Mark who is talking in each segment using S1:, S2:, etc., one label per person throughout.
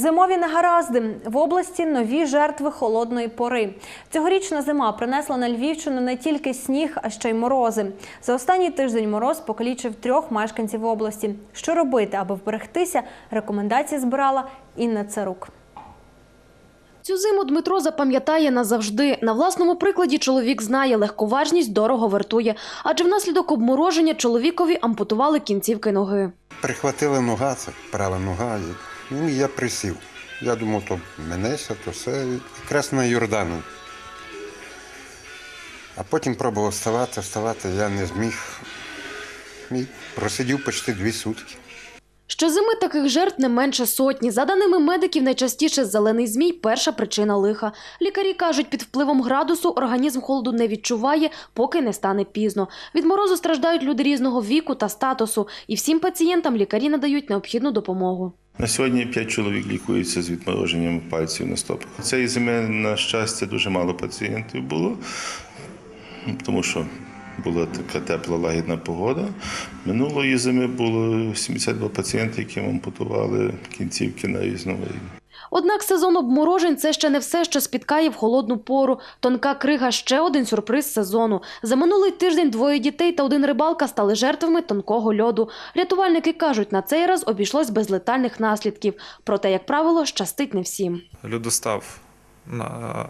S1: Зимові негаразди в області нові жертви холодної пори. Цьогорічна зима принесла на Львівщину не тільки сніг, а ще й морози. За останній тиждень мороз покалічив трьох мешканців області. Що робити, аби вберегтися? Рекомендації збирала Інна Царук.
S2: Цю зиму Дмитро запам'ятає назавжди. На власному прикладі чоловік знає, легковажність дорого вартує. Адже внаслідок обмороження чоловікові ампутували кінцівки ноги.
S3: Прихватила нога, це права нога, і, я присів. Я думав, то менеся, то все. Якраз на Йордану. А потім пробував вставати, вставати, я не зміг. І просидів почти дві сутки.
S2: Щозими таких жертв не менше сотні. За даними медиків, найчастіше зелений змій – перша причина лиха. Лікарі кажуть, під впливом градусу організм холоду не відчуває, поки не стане пізно. Від морозу страждають люди різного віку та статусу. І всім пацієнтам лікарі надають необхідну допомогу.
S4: На сьогодні 5 чоловік лікуються з відмороженням пальців на стопах. Цієї зими, на щастя, дуже мало пацієнтів було, тому що була така тепла лагідна погода. Минулої зими було 72 пацієнти, яким ампутували кінцівки на різновиді.
S2: Однак сезон обморожень – це ще не все, що спіткає в холодну пору. Тонка крига – ще один сюрприз сезону. За минулий тиждень двоє дітей та один рибалка стали жертвами тонкого льоду. Рятувальники кажуть, на цей раз обійшлось без летальних наслідків. Проте, як правило, щастить не всім.
S5: льодостав на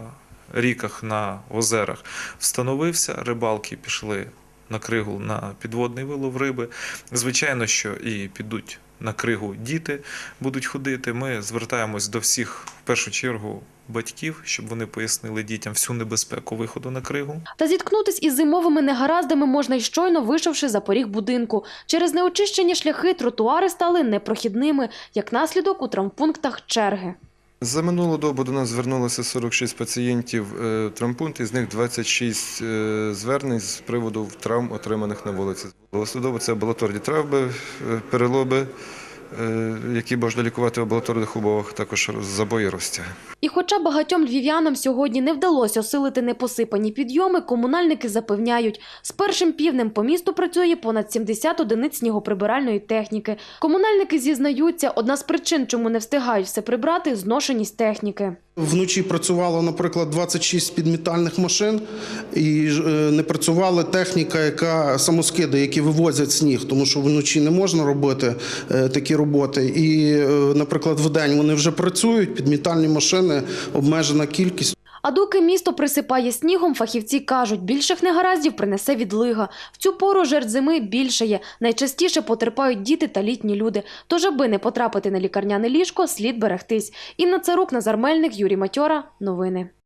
S5: ріках, на озерах встановився, рибалки пішли на кригу на підводний вилов риби. Звичайно, що і підуть на кригу діти будуть ходити. Ми звертаємось до всіх в першу чергу батьків, щоб вони пояснили дітям всю небезпеку виходу на кригу.
S2: Та зіткнутись із зимовими негараздами можна й щойно вийшовши за поріг будинку. Через неочищені шляхи тротуари стали непрохідними, як наслідок у травмпунктах черги.
S6: За минулу добу до нас звернулося 46 пацієнтів е, в травмпункт, із них 26 е, звернень з приводу травм, отриманих на вулиці. Особливо це амбулаторні травми, перелоби. е, які можна лікувати в амбулаторних умовах, також забої розтяги.
S2: І хоча багатьом львів'янам сьогодні не вдалося осилити непосипані підйоми, комунальники запевняють, з першим півнем по місту працює понад 70 одиниць снігоприбиральної техніки. Комунальники зізнаються, одна з причин, чому не встигають все прибрати – зношеність техніки.
S7: Вночі працювало, наприклад, 26 підмітальних машин, і е, не працювала техніка, яка самоскиди, які вивозять сніг, тому що вночі не можна робити е, такі роботи. І, наприклад, в день вони вже працюють, підмітальні машини, обмежена кількість.
S2: А доки місто присипає снігом, фахівці кажуть, більших негараздів принесе відлига. В цю пору жертв зими більше є. Найчастіше потерпають діти та літні люди. Тож, аби не потрапити на лікарняне ліжко, слід берегтись. Інна Царук, Назар Мельник, Юрій Матьора. Новини.